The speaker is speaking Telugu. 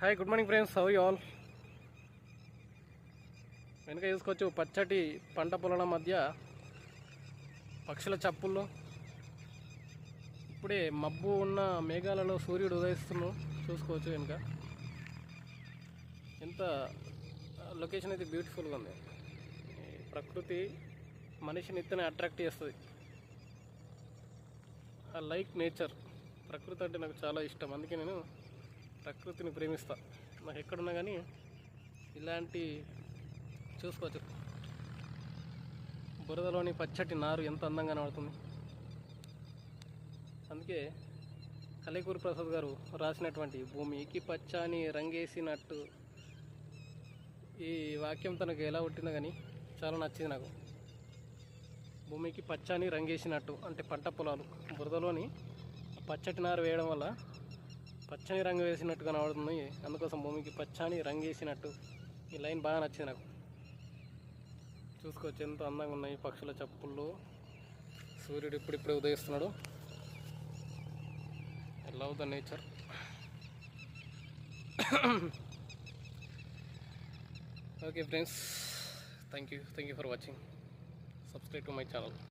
Hi good morning friends how you all వెనుక చూసుకోవచ్చు పచ్చటి పంట పొలాల మధ్య పక్షుల చప్పుల్లో ఇప్పుడే మబ్బు ఉన్న మేఘాలలో సూర్యుడు ఉదయిస్తున్నాం చూసుకోవచ్చు వెనుక. ఎంత లొకేషన్ అయితే బ్యూటిఫుల్గా ఉంది. ప్రకృతి మనిషిని ఇతనే అట్రాక్ట్ చేస్తుంది. ఐ లైక్ నేచర్ ప్రకృతి అంటే నాకు చాలా ఇష్టం. అందుకే నేను ప్రకృతిని ప్రేమిస్తా. నాకు ఎక్కడున్నా కానీ ఇలాంటి చూసుకోవచ్చు. బురదలోని పచ్చటి నారు ఎంత అందంగా కనబడుతుంది. అందుకే కలేకూరి ప్రసాద్ గారు రాసినటువంటి భూమికి పచ్చని రంగేసినట్టు ఈ వాక్యం తనకు ఎలా పుట్టిందో కానీ చాలా నచ్చింది నాకు. భూమికి పచ్చని రంగేసినట్టు అంటే పంట పొలాలు. బురదలోని పచ్చటి నారు వేయడం వల్ల పచ్చని రంగు వేసినట్టు కనబడుతుంది. అందుకోసం భూమికి పచ్చని రంగు వేసినట్టు. ఈ లైన్ బాగా నచ్చింది నాకు. చూసుకోవచ్చు ఎంత అందంగా ఉన్నాయి పక్షుల చప్పుళ్ళు సూర్యుడు ఇప్పుడిప్పుడే ఉదయిస్తున్నాడు. I love the nature okay friends thank you thank you for watching subscribe to my channel